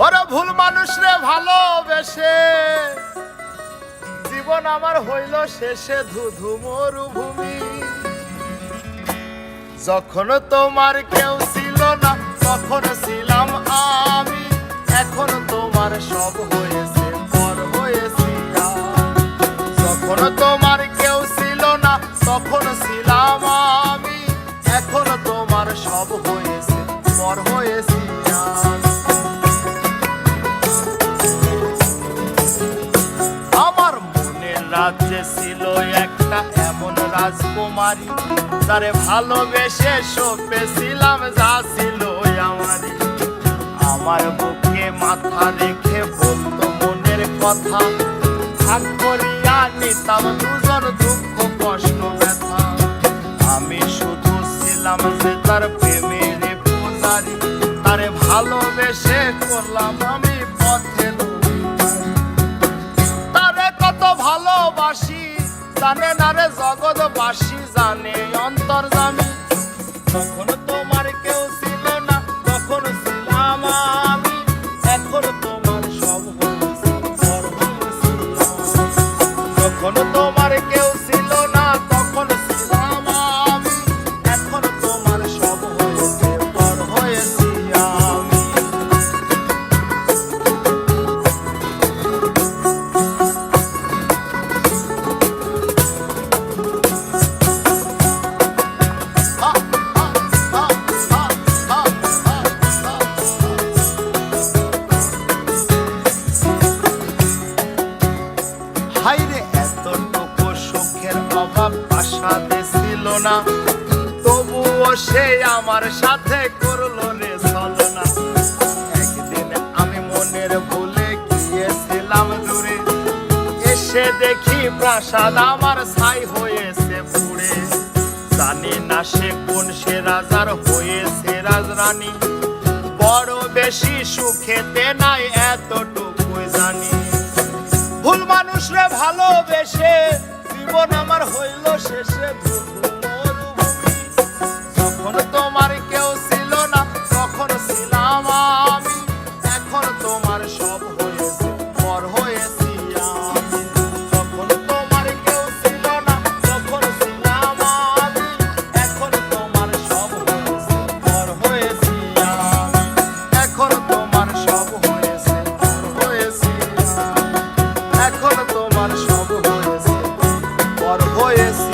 ওরে ভুল মানুষ রে, ভালোবেসে। জীবন আমার হইল শেষে ধুধু মরুভূমি। যখন তোমার কেউ ছিল না, তখন ছিলাম আমি। এখন তোমার সব হয়েছে, পর হয়েছি। যখন তোমার কেউ ছিল না, তখন ছিলাম আমি। এখন তোমার সব হয়েছে, পর হয়েছি রাজ্যে ছিল একটা এমন রাজকুমারী তারে ভালোবেসে সপেছিলাম যা ছিল আমারই। আমার বুকে মাথা রেখে বলতো মনের কথা, ভাগ করিয়া নিতাম দুজন দুঃখ, কষ্ট, ব্যথা। আমি শুধু ছিলাম যে তার প্রেমের পূজারি, তারে ভালোবেসে করলাম আমি পথের ভালোবাসি, জানে না রে জগৎবাসী, জানে অন্তর জানি তখন তোমার কেউ ছিল না, তখন ছিলাম আমি এখন তোমার সব হয়েছে। তখন আশাতে ছিল না। তবুও সে আমার সাথে করল রে ছলনা। একদিন আমি মনের ভুলে গিয়েছিলাম দূরে। এসে দেখি প্রাসাদ আমার ছাই হয়েছে পুড়ে। জানি না সে কোন সে রাজার হয়েছে রাজরানী। বড় বেশি সুখেতে নাই এতটুকু জানি। ভুল মানুষ রে ভালোবেসে জীবন আমার হইল শেষে ধুধু voice